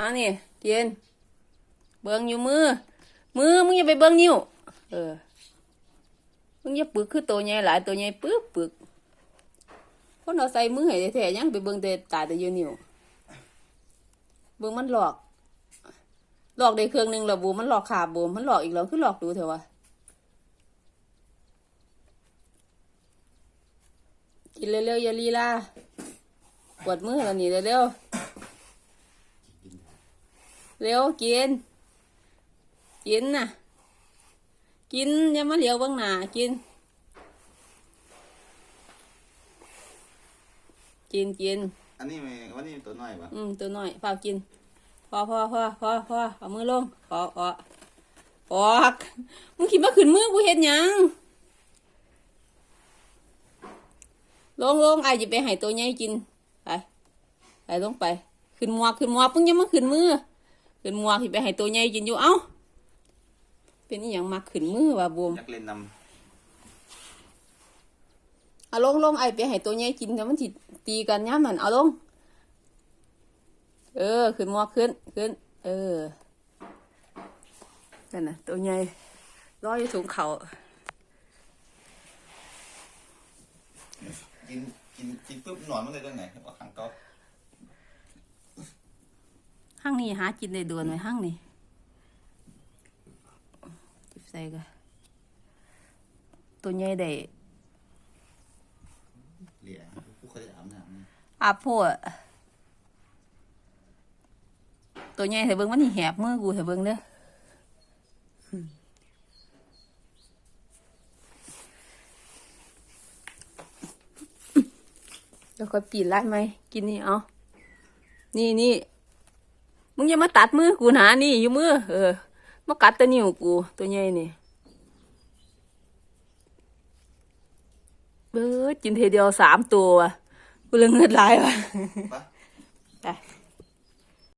อานี่เย็น เบิ่งอยู่มือ มือมึงอย่าไปเบิ่งนิ้ว เออ มึงอย่าปึกคือตัวใหญ่หลายตัวใหญ่ปึกปึกคนเอาใส่มือให้แท้ๆยังไปเบิ่งแต่ตาแต่อยู่นิ้ว เบิ่งมันหลอก หลอกได้เครื่องหนึ่งแล้วบูมันหลอกขาบูมันหลอกอีกแล้วคือหลอกดูเถอะวะกินเร็วๆอย่าลีลาปวดมือแล้วนี่เร็วๆ เร็วกิน กินน่ะกินอย่ามาเหลียวเบ้างหน้ากิน กินกิน อันนี้มันวันนี้ตัวน้อยปะอืมตัวน้อยเปล่ากิน พอพอพอพอพอเอามือลงพอพอออกมึงคิดมาขึ้นมือกูเห็นยังลงลงไอ้จะไปให้ตัวใหญ่กินไปไปลงไป ขึ้นหมวกขึ้นหมวกมึงอยังมาขึ้นมือ ขึ้นหมวกสิไปให้ตัวใหญ่กินอยู่เอ้า เป็นอหย่างมาขึ้นมือว่ะบวมอยากเล่นนเอาลงลงไอ้ไปให้ตัวใหญ่กินแล้วมันสิตีกันย่ามนั่นเอาลง เออ ขึ้นหมวกขึ้นขึ้น เออนั่นน่ะ ตัวใหญ่รออยู่ถุงเขาำกินกินกินปุ๊บนอนมันเลยตรงไหนว่าขังเก็ห้าง นี้หากินได้ด่วนไว้ห้างนี้จิบใส่กันตัวใหญ่ได้เหลี่ยกูเคยอาบน้ำนี่อาโพดตัวใหญ่เถอะเบิ่งมันสิแหบมือกูเถอะเบิ่งเด้อเดี๋ยวค่อยปีนไล่ไหมกินนี่เอานี่นี่ มึงอย่ามาตัดมือกูนะนี่อยู่มือเออมากัดแตะนิ้วกู ตัวใหญ่นี่เบิดกินเทเดียวสามตัวกูเลยเงินหลายว่ะปะไป